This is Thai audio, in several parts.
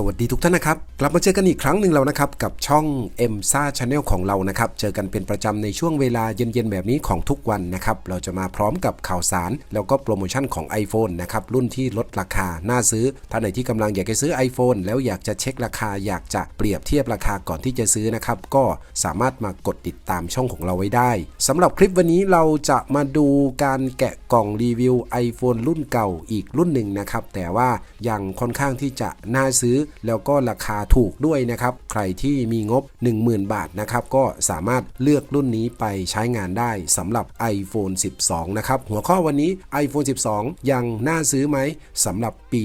สวัสดีทุกท่านนะครับ กลับมาเจอกันอีกครั้งหนึ่งแล้วนะครับ กับช่อง m s a Channel ของเรานะครับ เจอกันเป็นประจำในช่วงเวลาเย็นๆแบบนี้ของทุกวันนะครับ เราจะมาพร้อมกับข่าวสาร แล้วก็โปรโมชั่นของ iPhone นะครับ รุ่นที่ลดราคา น่าซื้อ ท่านไหนที่กำลังอยากจะซื้อ iPhone แล้วอยากจะเช็คราคา อยากจะเปรียบเทียบราคาก่อนที่จะซื้อนะครับ ก็สามารถมากดติดตามช่องของเราไว้ได้สำหรับคลิปวันนี้เราจะมาดูการแกะกล่องรีวิว iPhone รุ่นเก่าอีกรุ่นหนึ่งนะครับ แต่ว่ายังค่อนข้างที่จะน่าซื้อแล้วก็ราคาถูกด้วยนะครับ ใครที่มีงบ 10,000 บาทนะครับ ก็สามารถเลือกรุ่นนี้ไปใช้งานได้สำหรับ iPhone 12 นะครับ หัวข้อวันนี้ iPhone 12 ยังน่าซื้อไหมสำหรับปี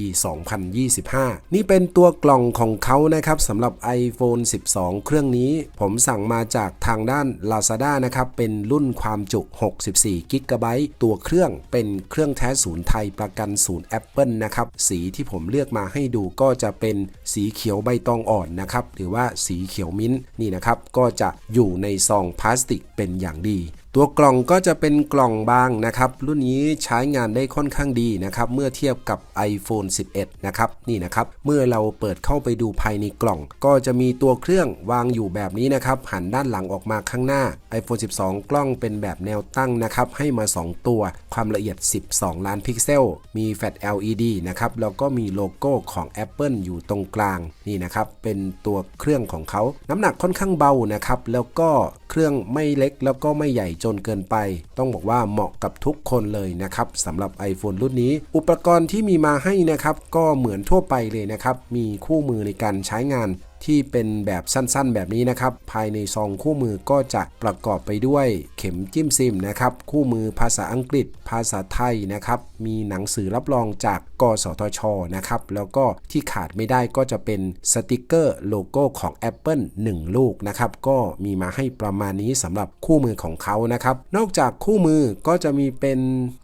2025 นี่เป็นตัวกล่องของเขานะครับสำหรับ iPhone 12 เครื่องนี้ ผมสั่งมาจากทางด้าน Lazada นะครับ เป็นรุ่นความจุ 64 g b ตัวเครื่องเป็นเครื่องแท้ศูนย์ไทยประกันศูนย์ Apple นะครับ สีที่ผมเลือกมาให้ดูก็จะเป็นสีเขียวใบตองอ่อนนะครับหรือว่าสีเขียวมิ้นท์นี่นะครับก็จะอยู่ในซองพลาสติกเป็นอย่างดี ตัวกล่องก็จะเป็นกล่องบางนะครับ รุ่นนี้ใช้งานได้ค่อนข้างดีนะครับ เมื่อเทียบกับ iPhone 11 นะครับ นี่นะครับ เมื่อเราเปิดเข้าไปดูภายในกล่อง ก็จะมีตัวเครื่องวางอยู่แบบนี้นะครับ หันด้านหลังออกมาข้างหน้า iPhone 12 กล้องเป็นแบบแนวตั้งนะครับ ให้มา 2 ตัว ความละเอียด 12 ล้านพิกเซล มีแฟลช LED นะครับ แล้วก็มีโลโก้ของ Apple อยู่ตรงกลาง นี่นะครับ เป็นตัวเครื่องของเขา น้ำหนักค่อนข้างเบานะครับ แล้วก็ เครื่องไม่เล็กแล้วก็ไม่ใหญ่จนเกินไป ต้องบอกว่าเหมาะกับทุกคนเลยนะครับสำหรับ iPhone รุ่นนี้ อุปกรณ์ที่มีมาให้นะครับก็เหมือนทั่วไปเลยนะครับมีคู่มือในการใช้งาน ที่เป็นแบบสั้นๆ แบบนี้นะครับ ภายในซองคู่มือก็จะประกอบไปด้วยเข็มจิ้มซิมนะครับ คู่มือภาษาอังกฤษ ภาษาไทยนะครับ มีหนังสือรับรองจากกสทชนะครับ แล้วก็ที่ขาดไม่ได้ก็จะเป็นสติกเกอร์โลโก้ของ Apple 1 ลูกนะครับ ก็มีมาให้ประมาณนี้สำหรับคู่มือของเขานะครับ นอกจากคู่มือก็จะมีเป็น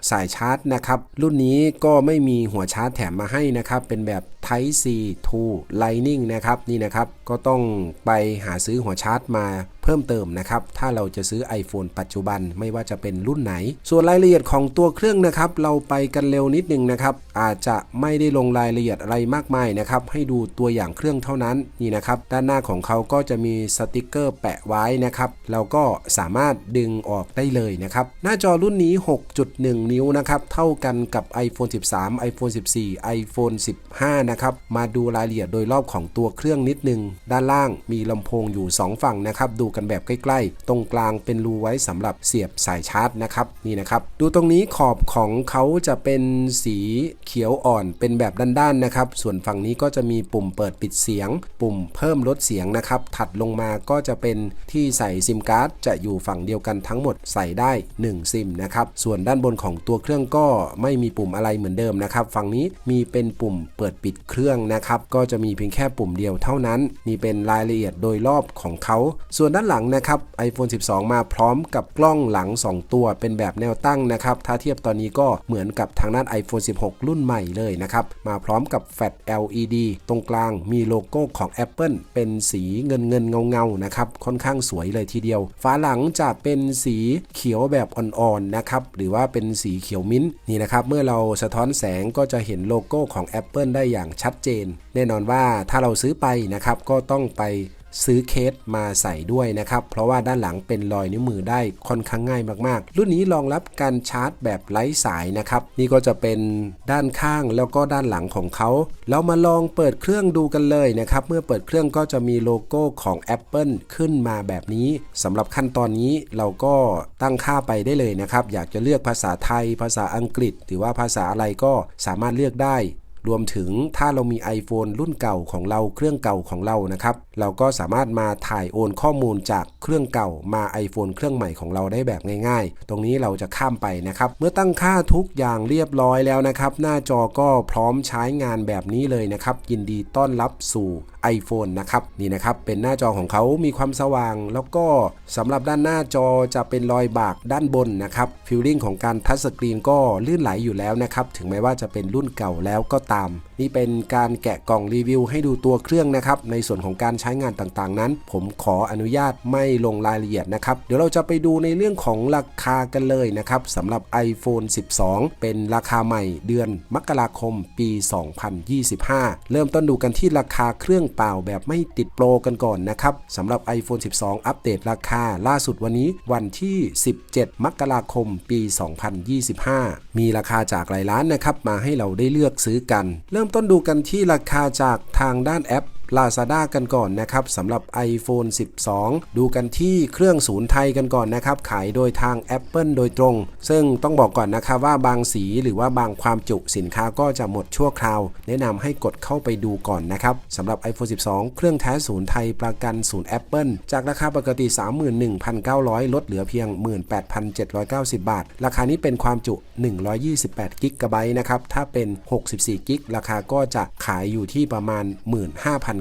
สายชาร์จนะครับ รุ่นนี้ก็ไม่มีหัวชาร์จแถมมาให้นะครับ เป็นแบบ Type C to Lightning นะครับนี่นะครับก็ต้องไปหาซื้อหัวชาร์จมา พิ่มเติมนะครับ ถ้าเราจะซื้อ iPhone ปัจจุบันไม่ว่าจะเป็นรุ่นไหน ส่วนรายละเอียดของตัวเครื่องนะครับ เราไปกันเร็วนิดนึงนะครับ อาจจะไม่ได้ลงรายละเอียดอะไรมากมายนะครับ ให้ดูตัวอย่างเครื่องเท่านั้นนี่นะครับ ด้านหน้าของเขาก็จะมีสติกเกอร์แปะไว้นะครับเราก็สามารถดึงออกได้เลยนะครับ หน้าจอรุ่นนี้ 6.1 นิ้วนะครับ เท่ากันกับ iPhone 13 iPhone 14 iPhone 15 นะครับ มาดูรายละเอียดโดยรอบของตัวเครื่องนิดนึง ด้านล่างมีลำโพงอยู่ 2 ฝั่งนะครับ ดูกันแบบใกล้ๆ ตรงกลางเป็นรูไว้สำหรับเสียบสายชาร์จนะครับนี่นะครับ ดูตรงนี้ขอบของเขาจะเป็นสีเขียวอ่อนเป็นแบบด้านๆนะครับ ส่วนฝั่งนี้ก็จะมีปุ่มเปิดปิดเสียง ปุ่มเพิ่มลดเสียงนะครับ ถัดลงมาก็จะเป็นที่ใส่ซิมการ์ดจะอยู่ฝั่งเดียวกันทั้งหมดใส่ได้ 1 ซิมนะครับ ส่วนด้านบนของตัวเครื่องก็ไม่มีปุ่มอะไรเหมือนเดิมนะครับ ฝั่งนี้มีเป็นปุ่มเปิดปิดเครื่องนะครับ ก็จะมีเพียงแค่ปุ่มเดียวเท่านั้น นี่เป็นรายละเอียดโดยรอบของเขา ส่วนด้านานหลังนะครับ iPhone 12 มาพร้อมกับกล้องหลัง 2 ตัว เป็นแบบแนวตั้งนะครับ ถ้าเทียบตอนนี้ก็เหมือนกับทางด้าน iPhone 16 รุ่นใหม่เลยนะครับ มาพร้อมกับแฟลช LED ตรงกลางมีโลโก้ของ Apple เป็นสีเงินเงินเงาเงานะครับ ค่อนข้างสวยเลยทีเดียว ฝาหลังจะเป็นสีเขียวแบบอ่อนๆนะครับ หรือว่าเป็นสีเขียวมิ้นท์นี่นะครับ เมื่อเราสะท้อนแสงก็จะเห็นโลโก้ของ Apple ได้อย่างชัดเจน แน่นอนว่าถ้าเราซื้อไปนะครับก็ต้องไป ซื้อเคสมาใส่ด้วยนะครับ เพราะว่าด้านหลังเป็นรอยนิ้วมือได้ค่อนข้างง่ายมากๆ รุ่นนี้รองรับการชาร์จแบบไร้สายนะครับ นี่ก็จะเป็นด้านข้างแล้วก็ด้านหลังของเขา เรามาลองเปิดเครื่องดูกันเลยนะครับ เมื่อเปิดเครื่องก็จะมีโลโก้ของ Apple ขึ้นมาแบบนี้สำหรับขั้นตอนนี้เราก็ตั้งค่าไปได้เลยนะครับ อยากจะเลือกภาษาไทย ภาษาอังกฤษ หรือว่าภาษาอะไรก็สามารถเลือกได้ รวมถึงถ้าเรามี iPhone รุ่นเก่าของเราเครื่องเก่าของเรานะครับ เราก็สามารถมาถ่ายโอนข้อมูลจากเครื่องเก่ามา iPhone เครื่องใหม่ของเราได้แบบง่าย ๆ ตรงนี้เราจะข้ามไปนะครับ เมื่อตั้งค่าทุกอย่างเรียบร้อยแล้วนะครับ หน้าจอก็พร้อมใช้งานแบบนี้เลยนะครับ ยินดีต้อนรับสู่ iPhone นะครับนี่นะครับ เป็นหน้าจอของเขามีความสว่าง แล้วก็สำหรับด้านหน้าจอจะเป็นรอยบากด้านบนนะครับฟิลลิ่งของการทัชสกรีนก็ลื่นไหลอยู่แล้วนะครับถึงแม้ว่าจะเป็นรุ่นเก่าแล้วก็ตาม นี่เป็นการแกะกล่องรีวิว ให้ดูตัวเครื่องนะครับ ในส่วนของการใช้งานต่างๆนั้น ผมขออนุญาตไม่ลงรายละเอียดนะครับ เดี๋ยวเราจะไปดูในเรื่องของราคากันเลยนะครับสำหรับ iPhone 12 เป็นราคาใหม่เดือนมกราคมปี 2025 เริ่มต้นดูกันที่ราคาเครื่องเปล่าแบบไม่ติดโปรกันก่อนนะครับสำหรับ iPhone 12 อัปเดตราคาล่าสุดวันนี้วันที่ 17 มกราคมปี 2025 มีราคาจากหลายร้านนะครับมาให้เราได้เลือกซื้อกันเริ่มต้นดูกันที่ราคาจากทางด้านแอป Lazada กันก่อนนะครับสำหรับ iPhone 12 ดูกันที่เครื่องศูนย์ไทยกันก่อนนะครับ ขายโดยทาง Apple โดยตรง ซึ่งต้องบอกก่อนนะครับว่าบางสีหรือว่าบางความจุสินค้าก็จะหมดชั่วคราว แนะนำให้กดเข้าไปดูก่อนนะครับสำหรับ iPhone 12 เครื่องแท้ศูนย์ไทยประกันศูนย์ Apple จากราคาปกติ 31,900 ลดเหลือเพียง 18,790 บาท ราคานี้เป็นความจุ 128 กิกะไบต์นะครับถ้าเป็น 64 กิก ราคาก็จะขายอยู่ที่ประมาณ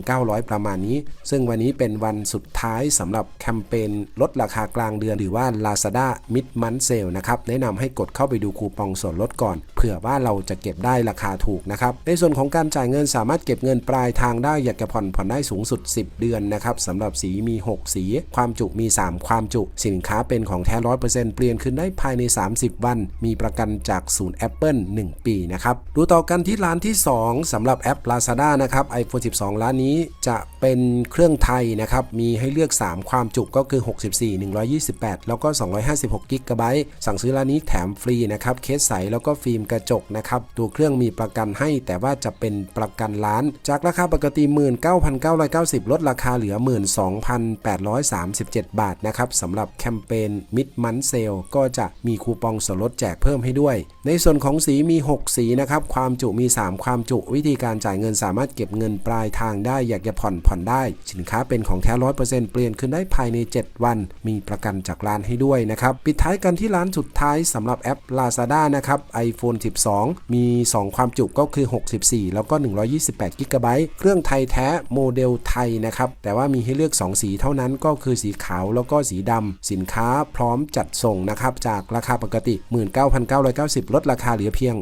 1,900 ประมาณนี้ ซึ่งวันนี้เป็นวันสุดท้ายสำหรับแคมเปญลดราคากลางเดือนหรือว่า Lazada Mid Month Sale นะครับแนะนำให้กดเข้าไปดูคูปองส่วนลดก่อน เผื่อว่าเราจะเก็บได้ราคาถูกนะครับ ในส่วนของการจ่ายเงินสามารถเก็บเงินปลายทางได้อยากจะผ่อนผ่อนได้สูงสุด 10 เดือนนะครับสำหรับสีมี 6 สี ความจุมี 3 ความจุ สินค้าเป็นของแท้ร้อยเปอร์เซ็นต์เปลี่ยนคืนได้ภายใน 30 วัน มีประกันจากศูนย์ Apple 1 ปีนะครับดูต่อกันที่ร้านที่ 2สำหรับแอป Lazada นะครับ iPhone 12 ร้านนี้จะเป็นเครื่องไทยนะครับ มีให้เลือก 3 ความจุก็คือ 64 128 แล้วก็ 256กิกะไบต์สั่งซื้อร้านนี้แถมฟรีนะครับ เคสใสแล้วก็ฟิล์มกระจกนะครับ ตัวเครื่องมีประกันให้ แต่ว่าจะเป็นประกันล้าน จากราคาปกติ 19,990 ลดราคาเหลือ 12,837 บาทนะครับสำหรับแคมเปญ Mid Month Sale ก็จะมีคูปองส่วนลดแจกเพิ่มให้ด้วย ในส่วนของสีมี 6 สีนะครับ ความจุมี 3 ความจุ วิธีการจ่ายเงินสามารถเก็บเงินปลายทางได้อยากจะผ่อนผ่อนได้ สินค้าเป็นของแท้ร้อยเปอร์เซ็นต์เปลี่ยนขึ้นได้ภายใน 7 วัน มีประกันจากร้านให้ด้วยนะครับ ปิดท้ายกันที่ร้านสุดท้ายสำหรับแอป Lazada นะครับ iPhone 12 มี 2 ความจุก็คือ 64 แล้วก็ 128 g b เครื่องไทยแท้โมเดลไทยนะครับ แต่ว่ามีให้เลือก 2 สีเท่านั้นก็คือสีขาวแล้วก็สีดำสินค้าพร้อมจัดส่งนะครับ จากราคาปกติ 19,990 ลดราคาเหลือเพียง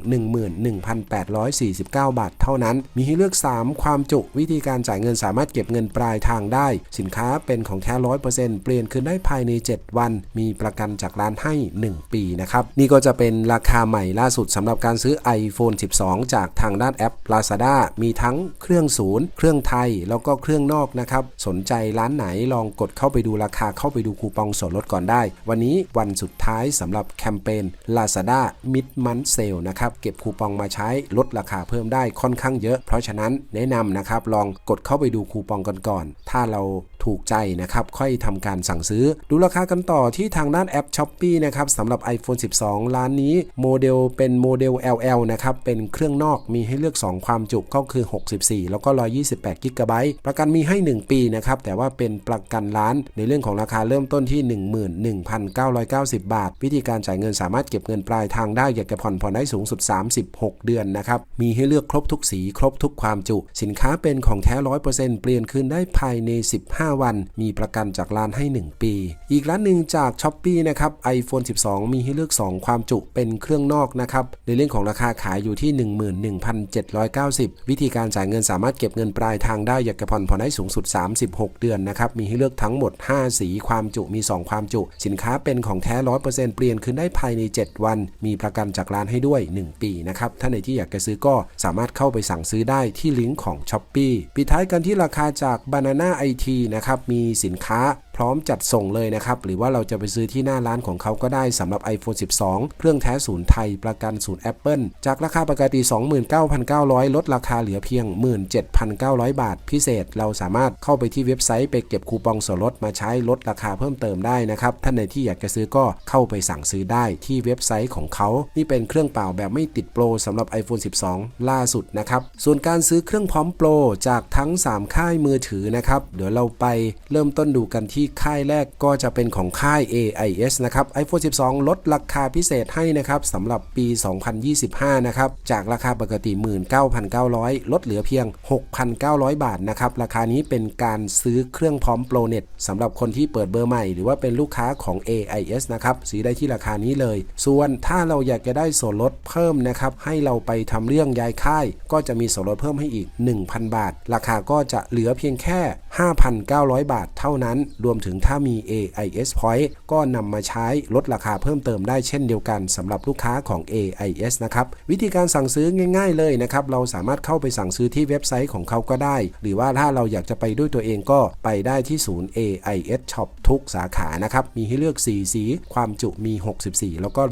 11,849 บาทเท่านั้น มีให้เลือก 3 ความจุวิธีการจ่ายเงินสามารถเก็บเงินปลายทางได้ สินค้าเป็นของแท้ร้อยเปอร์เซ็นต์เปลี่ยนคืนได้ภายใน 7 วัน มีประกันจากร้านให้ 1 ปีนะครับ นี่ก็จะเป็นราคาใหม่ล่าสุดสำหรับการซื้อ iPhone 12 จากทางด้านแอป Lazada มีทั้งเครื่องศูนย์ เครื่องไทย แล้วก็เครื่องนอกนะครับ สนใจร้านไหนลองกดเข้าไปดูราคาเข้าไปดูคูปองส่วนลดก่อนได้ วันนี้วันสุดท้ายสำหรับแคมเปญ Lazada Mid Month Sale นะครับ เก็บคูปองมาใช้ลดราคาเพิ่มได้ค่อนข้างเยอะ เพราะฉะนั้นแนะนำนะครับลองกดเข้าไปดูคูปองกันก่อน ถ้าเราถูกใจนะครับ ค่อยทำการสั่งซื้อ ดูราคากันต่อที่ทางด้านแอป s h อ p e e นะครับสำหรับ iPhone 12ร้านนี้ โมเดลเป็นโมเดล LL นะครับ เป็นเครื่องนอกมีให้เลือก 2 ความจุก็คือ 64 แล้วก็ 128 g b ประกันมีให้ 1 ปีนะครับ แต่ว่าเป็นประกันล้านในเรื่องของราคาเริ่มต้นที่ 11,990 บาท วิธีการจ่ายเงินสามารถเก็บเงินปลายทางได้อยากจะผ่อนผ่อนได้สูงสุด 36 เดือนนะครับมีให้เลือกครบทุกสี ครบทุกความจุ สินค้าเป็นของแท้100%เปลี่ยนคืนได้ภายใน 15 วัน มีประกันจากร้านให้ 1 ปี อีกร้านหนึ่งจาก s h อ p e e นะครับ iPhone 12 มีให้เลือก 2 ความจุเป็นเครื่องนอกนะครับ ในเรื่องของราคาขายอยู่ที่ 11,790 วิธีการจ่ายเงินสามารถเก็บเงินปลายทางได้อยากจะผ่อนผ่อนได้สูงสุด 36 เดือนนะครับ มีให้เลือกทั้งหมด 5 สีความจุมี 2 ความจุ สินค้าเป็นของแท้100%เปลี่ยนคืนได้ภายใน 7 วัน มีประกันจากร้านให้ด้วย 1 ปีนะครับ ถ้าในที่อยากจะซื้อก็สามารถเข้าไปสั่งซื้อได้ที่ลิงก์ของ s h อ p e e ปิดท้ายกันที่ราคาจาก Banana IT นะครับ มีสินค้า พร้อมจัดส่งเลยนะครับ หรือว่าเราจะไปซื้อที่หน้าร้านของเขาก็ได้สำหรับ iPhone 12 เครื่องแท้ศูนย์ไทยประกันศูนย์ Apple จากราคาปกติ 29,900 ลดราคาเหลือเพียง 17,900 บาท พิเศษเราสามารถเข้าไปที่เว็บไซต์ไปเก็บคูปองส่วนลดมาใช้ลดราคาเพิ่มเติมได้นะครับ ท่านในที่อยากจะซื้อก็เข้าไปสั่งซื้อได้ที่เว็บไซต์ของเขา นี่เป็นเครื่องเปล่าแบบไม่ติดโปรสำหรับ iPhone 12 ล่าสุดนะครับ ส่วนการซื้อเครื่องพร้อมโปรจากทั้ง 3 ค่ายมือถือนะครับ เดี๋ยวเราไปเริ่มต้นดูกันที่ค่ายแรกก็จะเป็นของค่าย AIS นะครับ iPhone 12 ลดราคาพิเศษให้นะครับสำหรับปี 2025 นะครับ จากราคาปกติ 19,900 ลดเหลือเพียง 6,900 บาทนะครับ ราคานี้เป็นการซื้อเครื่องพร้อมโปรเน็ตสำหรับคนที่เปิดเบอร์ใหม่ หรือว่าเป็นลูกค้าของ AIS นะครับซื้อได้ที่ราคานี้เลย ส่วนถ้าเราอยากจะได้ส่วนลดเพิ่มนะครับให้เราไปทำเรื่องย้ายค่าย ก็จะมีส่วนลดเพิ่มให้อีก 1,000 บาท ราคาก็จะเหลือเพียงแค่ 5,900 บาทเท่านั้น รวมถึงถ้ามี AIS Point ก็นำมาใช้ลดราคาเพิ่มเติมได้เช่นเดียวกันสำหรับลูกค้าของ AIS นะครับวิธีการสั่งซื้อง่าย ๆ เลยนะครับเราสามารถเข้าไปสั่งซื้อที่เว็บไซต์ของเขาก็ได้ หรือว่าถ้าเราอยากจะไปด้วยตัวเองก็ไปได้ที่ศูนย์ AIS Shop ทุกสาขานะครับมีให้เลือก 4 สี ความจุมี 64 แล้วก็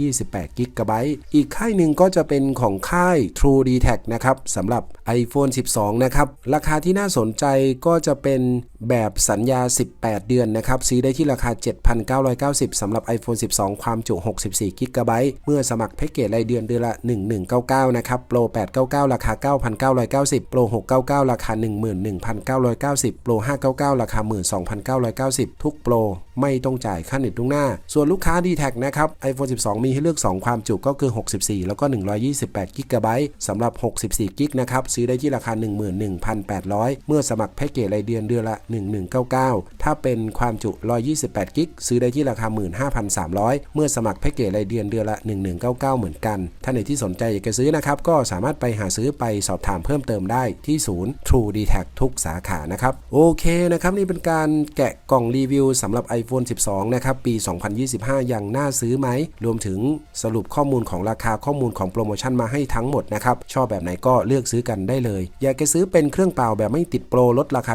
128 g b อีกค่ายหนึ่งก็จะเป็นของค่าย True d t a c นะครับสำหรับ iPhone 12 นะครับราคาที่น่าสนใจก็จะเป็นแบบสัญญา 18 เดือนนะครับ ซื้อได้ที่ราคา 7,990สำหรับ iPhone 12 ความจุ 64 g b เมื่อสมัครแพ็กเกจรายเดือนเดือนละ 1199 นะครับ Pro 899 ราคา 9,990 Pro 699 ราคา 11,990 Pro 599 ราคา 12,990 ทุกโปร ไม่ต้องจ่ายค่าเน็ตล่วงหน้า ส่วนลูกค้า d t แทนะครับ iPhone 12 มีให้เลือก 2 ความจุก็คือ 64 แล้วก็ 128 g b สำหรับ 64 g นะครับ ซื้อได้ที่ราคา 11,800 เมื่อสมัครแพ็กเกจายเดือนเดือนละ 1199 ถ้าเป็นความจุ 128 g ซื้อได้ที่ราคา 15,300 เมื่อสมัครแพ็กเกจรายเดือนเดือนละ 1199 เหมือนกัน ถ้าในที่สนใจอยากจะซื้อนะครับ ก็สามารถไปหาซื้อไปสอบถามเพิ่มเติมได้ที่ศูนย์ True d t a c ทุกสาขานะครับ โอเคนะครับ นี่เป็นการแกะกล่องรีวิวสำหรับ iPhone 12 นะครับ ปี 2025 ยังน่าซื้อไหม รวมถึงสรุปข้อมูลของราคาข้อมูลของโปรโมชั่นมาให้ทั้งหมดนะครับ ชอบแบบไหนก็เลือกซื้อกันได้เลย อยากจะซื้อเป็นเครื่องเปล่าแบบไม่ติดโปรลดราคา